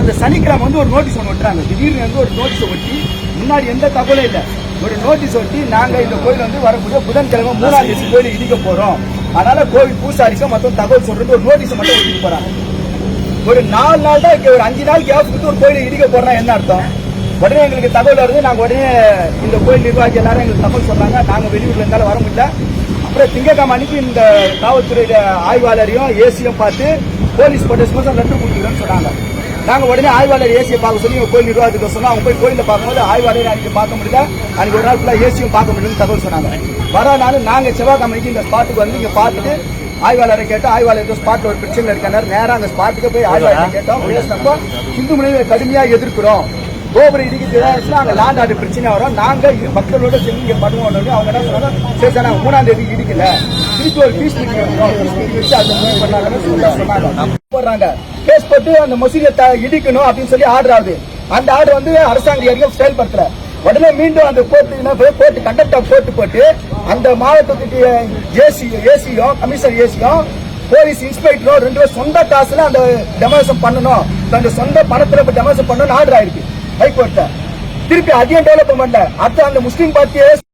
அந்த சனிக்கிழமை வந்து ஒரு நோட்டீஸ் ஒன்று ஒட்டுறாங்க திடீர்னு வந்து ஒரு நோட்டீஸ் ஒட்டி முன்னாடி எந்த தகவலும் இல்லை. ஒரு நோட்டீஸ் ஒட்டி நாங்கள் இந்த கோயில் வந்து வரக்கூடிய புதன்கிழமை மூணாம் தேதி கோயில் இடிக்க போகிறோம் அதனால கோவில் பூசாரிக்கும் மற்றும் தகவல் சொல்றது ஒரு நோட்டீஸ் மட்டும் ஒட்டிட்டு போறாங்க. ஒரு நாலு நாள் தான் ஒரு அஞ்சு நாள் கேப் கொடுத்து ஒரு கோயிலை இடிக்க போறோம்னா என்ன அர்த்தம்? உடனே எங்களுக்கு தகவல் வருது. நாங்கள் உடனே இந்த கோயில் நிர்வாகி எல்லாரும் எங்களுக்கு தகவல் சொன்னாங்க நாங்கள் வெளியூர்ல இருந்தாலும் வர முடியல. அப்புறம் திங்கக்கிழமை அன்னைக்கு இந்த காவல்துறையில ஆய்வாளரையும் ஏசியும் பார்த்து போலீஸ் ப்ரொடெஸ்ட் மட்டும் லெட்டர் கொடுத்துக்கிறோன்னு சொன்னாங்க. நாங்க உடனே ஆய்வாளர் ஏசியை பார்க்க சொல்லி கோயில் நிர்வாகத்துக்கு சொன்னோம் அவங்க போய் கோயில பார்க்கும்போது ஆய்வாளர் அன்னைக்கு பார்க்க முடியல. அன்னைக்கு ஒரு நாள் ஃபுல்லா ஏசியும் பார்க்க முடியலன்னு தகவல் சொன்னாங்க. வர நாள் நாங்க செவ்வாய்க்கிழமைக்கு இந்த ஸ்பாட்டுக்கு வந்து இங்க பார்த்துட்டு ஆய்வாளரை கேட்டோம். ஆய்வாளர் ஸ்பாட்ல ஒரு பிரச்சனை இருக்காரு நேரா அந்த ஸ்பாட்டுக்கு போய் ஆய்வாளரை கேட்டோம். பேசினப்போ இந்து முனைவை கடுமையா எதிர்க்கிறோம். கோபுரம் இடிக்கிறது நாங்க லேண்ட் ஆர்டர் பிரச்சனை வரும். நாங்க இங்க மக்களோட சேர்ந்து இங்க பண்ணுவோம். அவங்க என்ன சொன்னாங்க சரி சார் நாங்க மூணாம் தேதி இடிக்கல. திருப்பி ஒரு பீஸ் மீட்டிங் வச்சு அதை மூவ் பண்ணாங்கன்னு சொன்னாங்க. போடுறாங்க. கேஸ் போட்டு அந்த மசூதியை த- இடிக்கணும் அப்படின்னு சொல்லி ஆர்டர் ஆகுது. அந்த ஆர்டர் வந்து அரசாங்க அதிகாரிகள் செயல்படுத்தல. உடனே மீண்டும் அந்த court court contempt of court போட்டு அந்த மாவட்டத்துக்கு ஏசி ஏசியும் கமிஷனர் ஏசியும் போலீஸ் இன்ஸ்பெக்டரும் ரெண்டு பேரும் சொந்த காசுல அந்த டெமோசம் பண்ணணும். தங்க சொந்த பணத்துல இப்ப டெமோசம் பண்ணணும் ஆர்டர் ஆயிருக்கு. ஹைகோர்ட்ல திருப்பி அதிகம் டெவலப் பண்ணல. அடுத்து அந்த முஸ்லீம் பார்ட்டியே